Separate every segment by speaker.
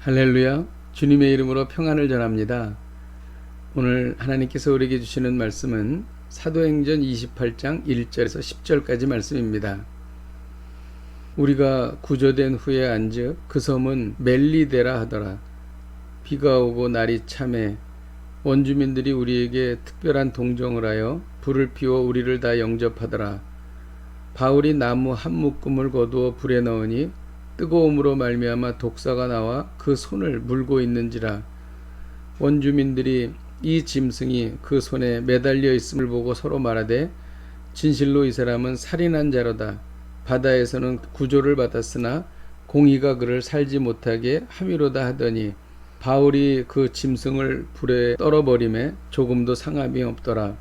Speaker 1: 할렐루야. 주님의 이름으로 평안을 전합니다. 오늘 하나님께서 우리에게 주시는 말씀은 사도행전 28장 1절에서 10절까지 말씀입니다. 우리가 구조된 후에 안즉 그 섬은 멜리데라 하더라. 비가 오고 날이 참해 원주민들이 우리에게 특별한 동정을 하여 불을 피워 우리를 다 영접하더라. 바울이 나무 한 묶음을 거두어 불에 넣으니 뜨거움으로 말미암아 독사가 나와 그 손을 물고 있는지라. 원주민들이 이 짐승이 그 손에 매달려 있음을 보고 서로 말하되 진실로 이 사람은 살인한 자로다. 바다에서는 구조를 받았으나 공의가 그를 살지 못하게 함이로다 하더니 바울이 그 짐승을 불에 떨어버림에 조금도 상함이 없더라.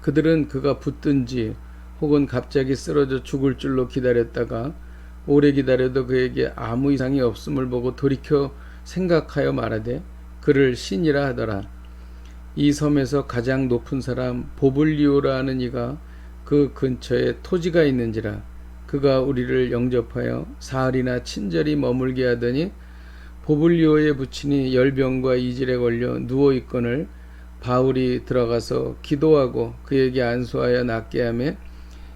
Speaker 1: 그들은 그가 붙든지 혹은 갑자기 쓰러져 죽을 줄로 기다렸다가 오래 기다려도 그에게 아무 이상이 없음을 보고 돌이켜 생각하여 말하되 그를 신이라 하더라. 이 섬에서 가장 높은 사람 보블리오라 하는 이가 그 근처에 토지가 있는지라 그가 우리를 영접하여 사흘이나 친절히 머물게 하더니 보블리오의 부친이 열병과 이질에 걸려 누워 있거늘 바울이 들어가서 기도하고 그에게 안수하여 낫게 하며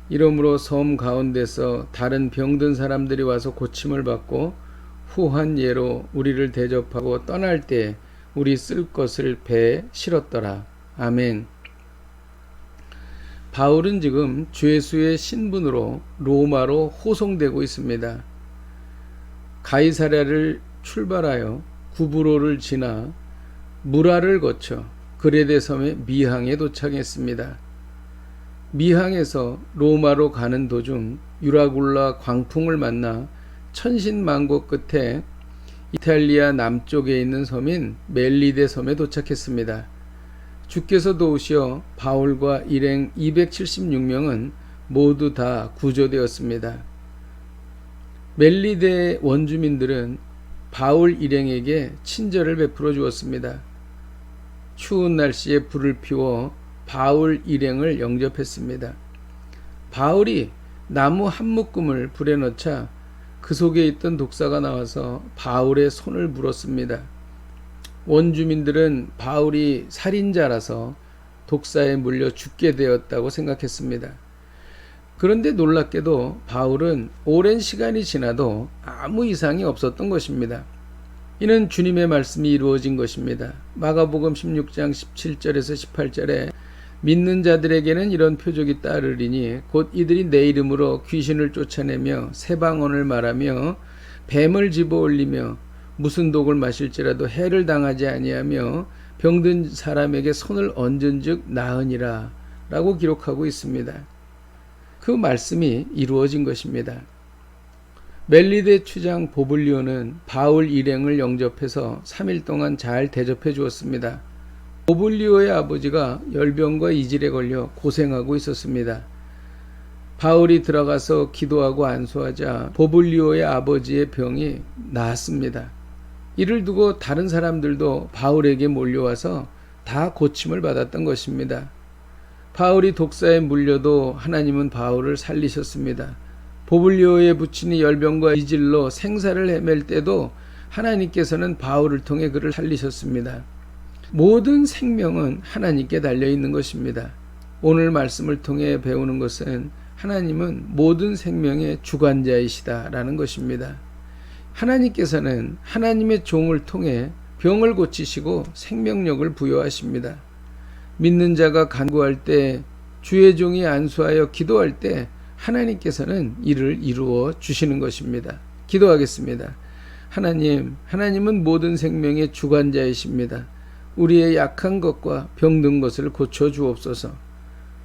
Speaker 1: 이러므로 섬 가운데서 다른 병든 사람들이 와서 고침을 받고 후한 예로 우리를 대접하고 떠날 때 우리 쓸 것을 배에 실었더라. 아멘. 바울은 지금 죄수의 신분으로 로마로 호송되고 있습니다. 가이사랴를 출발하여 구브로를 지나 무라를 거쳐 그레데 섬의 미항에 도착했습니다. 미항에서 로마로 가는 도중 유라굴라 광풍을 만나 천신만고 끝에 이탈리아 남쪽에 있는 섬인 멜리데 섬에 도착했습니다. 주께서 도우시어 바울과 일행 276명은 모두 다 구조되었습니다. 멜리데 원주민들은 바울 일행에게 친절을 베풀어 주었습니다. 추운 날씨에 불을 피워 바울 일행을 영접했습니다. 바울이 나무 한 묶음을 불에 넣자 그 속에 있던 독사가 나와서 바울의 손을 물었습니다. 원주민들은 바울이 살인자라서 독사에 물려 죽게 되었다고 생각했습니다. 그런데 놀랍게도 바울은 오랜 시간이 지나도 아무 이상이 없었던 것입니다. 이는 주님의 말씀이 이루어진 것입니다. 마가복음 16장 17절에서 18절에 믿는 자들에게는 이런 표적이 따르리니 곧 이들이 내 이름으로 귀신을 쫓아내며 새 방언을 말하며 뱀을 집어 올리며 무슨 독을 마실지라도 해를 당하지 아니하며 병든 사람에게 손을 얹은즉 나으니라 라고 기록하고 있습니다. 그 말씀이 이루어진 것입니다. 멜리데 추장 보블리오는 바울 일행을 영접해서 3일 동안 잘 대접해 주었습니다. 보블리오의 아버지가 열병과 이질에 걸려 고생하고 있었습니다. 바울이 들어가서 기도하고 안수하자 보블리오의 아버지의 병이 나았습니다. 이를 두고 다른 사람들도 바울에게 몰려와서 다 고침을 받았던 것입니다. 바울이 독사에 물려도 하나님은 바울을 살리셨습니다. 보블리오의 부친이 열병과 이질로 생사를 헤맬 때도 하나님께서는 바울을 통해 그를 살리셨습니다. 모든 생명은 하나님께 달려 있는 것입니다. 오늘 말씀을 통해 배우는 것은 하나님은 모든 생명의 주관자이시다라는 것입니다. 하나님께서는 하나님의 종을 통해 병을 고치시고 생명력을 부여하십니다. 믿는 자가 간구할 때 주의 종이 안수하여 기도할 때 하나님께서는 이를 이루어 주시는 것입니다. 기도하겠습니다. 하나님, 하나님은 모든 생명의 주관자이십니다. 우리의 약한 것과 병든 것을 고쳐 주옵소서.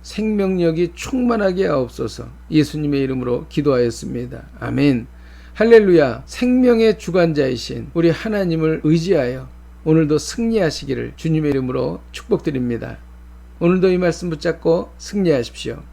Speaker 1: 생명력이 충만하게 하옵소서. 예수님의 이름으로 기도하였습니다. 아멘. 할렐루야. 생명의 주관자이신 우리 하나님을 의지하여 오늘도 승리하시기를 주님의 이름으로 축복드립니다. 오늘도 이 말씀 붙잡고 승리하십시오.